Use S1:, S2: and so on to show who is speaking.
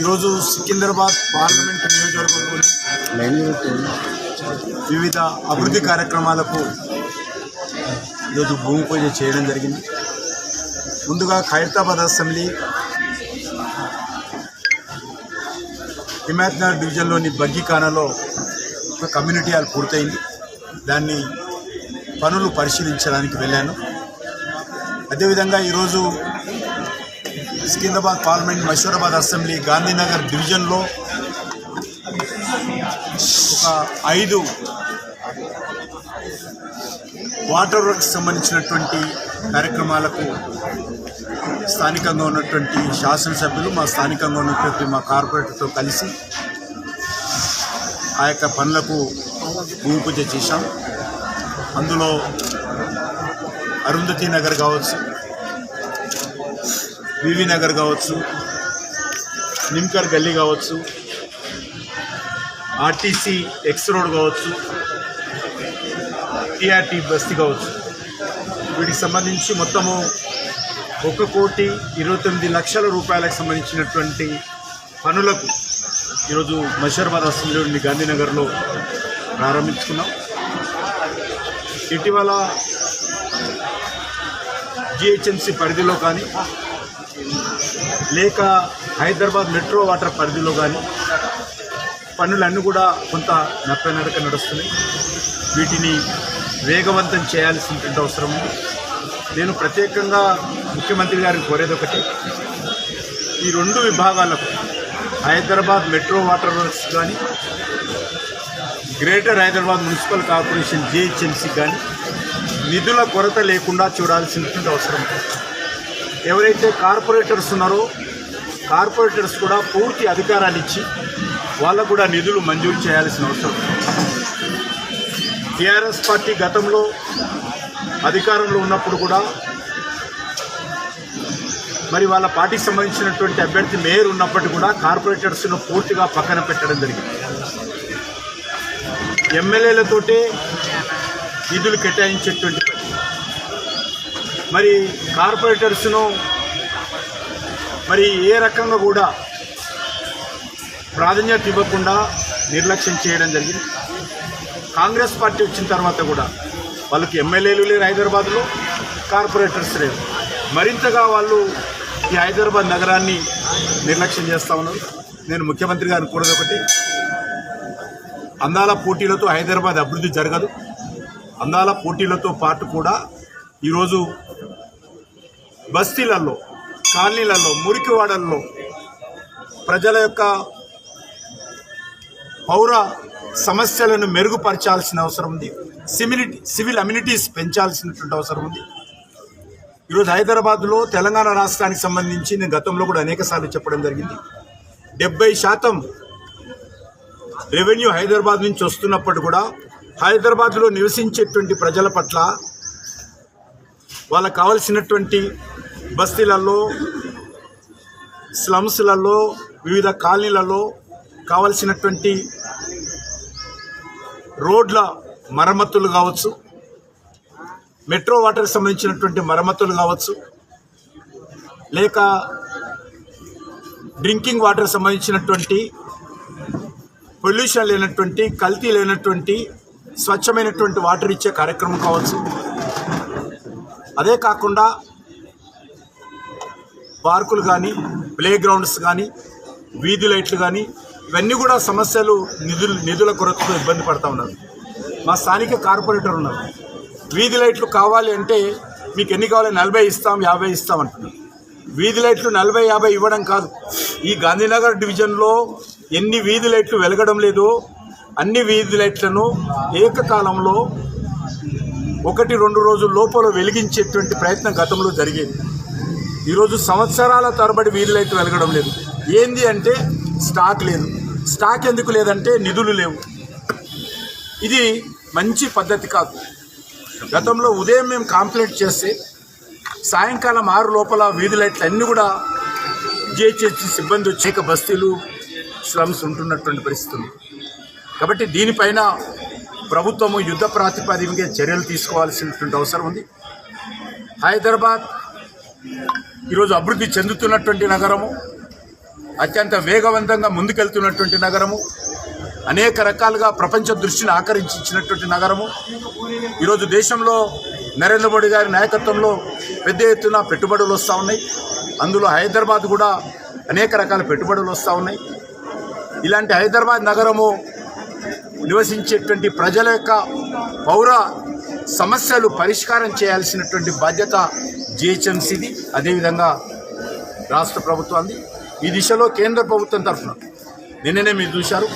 S1: ఈరోజు సికింద్రాబాద్ పార్లమెంట్ నియోజకవర్గంలోని వివిధ అభివృద్ధి కార్యక్రమాలకు ఈరోజు భూమి పూజ చేయడం జరిగింది. ముందుగా ఖైరతాబాద్ అసెంబ్లీ హిమాయత్నగర్ డివిజన్లోని బగ్గికానలో ఒక కమ్యూనిటీ హాల్ పూర్తయింది. దాన్ని పనులు పరిశీలించడానికి వెళ్ళాను. అదేవిధంగా ఈరోజు సికింద్రాబాద్ పార్లమెంట్ మషూరాబాద్ అసెంబ్లీ గాంధీనగర్ డివిజన్లో ఒక ఐదు వాటర్ వర్క్స్ సంబంధించినటువంటి కార్యక్రమాలకు స్థానికంగా ఉన్నటువంటి శాసనసభ్యులు మా స్థానికంగా ఉన్నటువంటి మా కార్పొరేటర్తో కలిసి ఆ యొక్క పనులకు భూమి పూజ చేశాం. అందులో అరుంధతి నగర్ కావచ్చు వివి నగర్ కావచ్చు నిమ్కర్ గల్లీ కావచ్చు ఆర్టీసీ ఎక్స్ రోడ్ కావచ్చు టీఆర్టీ బస్తీ కావచ్చు. వీటికి సంబంధించి మొత్తము ఒక కోటి ఇరవై తొమ్మిది లక్షల రూపాయలకు సంబంధించినటువంటి పనులకు ఈరోజు మషర్బాద్ అసెంబ్లీ గాంధీనగర్లో ప్రారంభించుకున్నాం. ఇటీవల జిహెచ్ఎంసీ పరిధిలో కానీ లేక హైదరాబాద్ మెట్రో వాటర్ పరిధిలో కానీ పనులన్నీ కూడా కొంత నడక నడుస్తున్నాయి. వీటిని వేగవంతం చేయాల్సినటువంటి అవసరం ఉంది. నేను ప్రత్యేకంగా ముఖ్యమంత్రి గారిని కోరేది ఒకటి ఈ రెండు విభాగాలకు హైదరాబాద్ మెట్రో వాటర్ వర్క్స్ కానీ greater Hyderabad municipal corporation GHMC కానీ నిధుల కొరత లేకుండా చూడాల్సినటువంటి అవసరం ఎవరైతే కార్పొరేటర్స్ ఉన్నారో కార్పొరేటర్స్ కూడా పూర్తి అధికారాన్ని ఇచ్చి వాళ్ళకు కూడా నిధులు మంజూరు చేయాల్సిన అవసరం. టీఆర్ఎస్ పార్టీ గతంలో అధికారంలో ఉన్నప్పుడు కూడా మరి వాళ్ళ పార్టీకి సంబంధించినటువంటి అభ్యర్థి మేయర్ ఉన్నప్పటికీ కూడా కార్పొరేటర్స్ను పూర్తిగా పక్కన పెట్టడం జరిగింది. ఎమ్మెల్యేలతోటే నిధులు కేటాయించేటువంటి మరి కార్పొరేటర్స్ను మరి ఏ రకంగా కూడా ప్రాధాన్యత ఇవ్వకుండా నిర్లక్ష్యం చేయడం జరిగింది. కాంగ్రెస్ పార్టీ వచ్చిన తర్వాత కూడా వాళ్ళకి ఎమ్మెల్యేలు లేరు హైదరాబాద్లో కార్పొరేటర్స్ లేరు. మరింతగా వాళ్ళు ఈ హైదరాబాద్ నగరాన్ని నిర్లక్ష్యం చేస్తూ ఉన్నారు. నేను ముఖ్యమంత్రి గారిని కూడదు ఒకటి అందాల పోటీలతో హైదరాబాద్ అభివృద్ధి జరగదు. అందాల పోటీలతో పాటు కూడా ఈరోజు బస్తీలలో కాలనీలలో మురికివాడల్లో ప్రజల యొక్క పౌర సమస్యలను మెరుగుపరచాల్సిన అవసరం ఉంది. సిమిలిటీ సివిల్ అమ్యూనిటీస్ పెంచాల్సినటువంటి అవసరం ఉంది. ఈరోజు హైదరాబాద్లో తెలంగాణ రాష్ట్రానికి సంబంధించి నేను గతంలో కూడా అనేకసార్లు చెప్పడం జరిగింది. డెబ్బై శాతం రెవెన్యూ హైదరాబాద్ నుంచి వస్తున్నప్పుడు కూడా హైదరాబాద్లో నివసించేటువంటి ప్రజల పట్ల వాళ్ళకు కావలసినటువంటి బస్తీలలో స్లమ్స్లలో వివిధ కాలనీలలో కావలసినటువంటి రోడ్ల మరమ్మతులు కావచ్చు మెట్రో వాటర్కి సంబంధించినటువంటి మరమ్మతులు కావచ్చు లేక డ్రింకింగ్ వాటర్ సంబంధించినటువంటి పొల్యూషన్ లేనటువంటి కల్తీ లేనటువంటి స్వచ్ఛమైనటువంటి వాటర్ ఇచ్చే కార్యక్రమం కావచ్చు. అదే కాకుండా పార్కులు కానీ ప్లే గ్రౌండ్స్ కానీ వీధి లైట్లు కానీ ఇవన్నీ కూడా సమస్యలు నిధులు నిధుల కొరతతో ఇబ్బంది పడతా ఉన్నారు. మా స్థానిక కార్పొరేటర్ ఉన్నారు. వీధి లైట్లు కావాలి అంటే మీకు ఎన్ని కావాలి? నలభై ఇస్తాం యాభై ఇస్తాం అంటున్నారు. వీధి లైట్లు నలభై యాభై ఇవ్వడం కాదు. ఈ గాంధీనగర్ డివిజన్లో ఎన్ని వీధి లైట్లు వెలగడం లేదో అన్ని వీధి లైట్లను ఏకకాలంలో ఒకటి రెండు రోజుల లోపల వెలిగించేటువంటి ప్రయత్నం గతంలో జరిగేది. ఈరోజు సంవత్సరాల తరబడి వీధి వెలగడం లేదు. ఏంది అంటే స్టాక్ లేదు. స్టాక్ ఎందుకు లేదంటే నిధులు లేవు. ఇది మంచి పద్ధతి కాదు. గతంలో ఉదయం మేము కాంప్లైంట్ చేస్తే సాయంకాలం ఆరు లోపల వీధి లైట్లు అన్నీ కూడా జిహెచ్ఎస్సి సిబ్బంది వచ్చేక బస్తీలు స్లమ్స్ ఉంటున్నటువంటి పరిస్థితులు. కాబట్టి దీనిపైన ప్రభుత్వము యుద్ధ ప్రాతిపదికగా చర్యలు తీసుకోవాల్సినటువంటి అవసరం ఉంది. హైదరాబాద్ ఈరోజు అభివృద్ధి చెందుతున్నటువంటి నగరము అత్యంత వేగవంతంగా ముందుకెళ్తున్నటువంటి నగరము అనేక రకాలుగా ప్రపంచ దృష్టిని ఆకర్షించినటువంటి నగరము. ఈరోజు దేశంలో నరేంద్ర మోడీ గారి నాయకత్వంలో పెద్ద ఎత్తున పెట్టుబడులు వస్తూ ఉన్నాయి. అందులో హైదరాబాద్ కూడా అనేక రకాల పెట్టుబడులు వస్తూ ఉన్నాయి. ఇలాంటి హైదరాబాద్ నగరము నివసించేటువంటి ప్రజల యొక్క పౌర సమస్యలు పరిష్కారం చేయాల్సినటువంటి బాధ్యత జిహెచ్ఎంసీది అదేవిధంగా రాష్ట్ర ప్రభుత్వాన్ని ఈ దిశలో కేంద్ర ప్రభుత్వం తరఫున నిన్ననే మీరు చూశారు.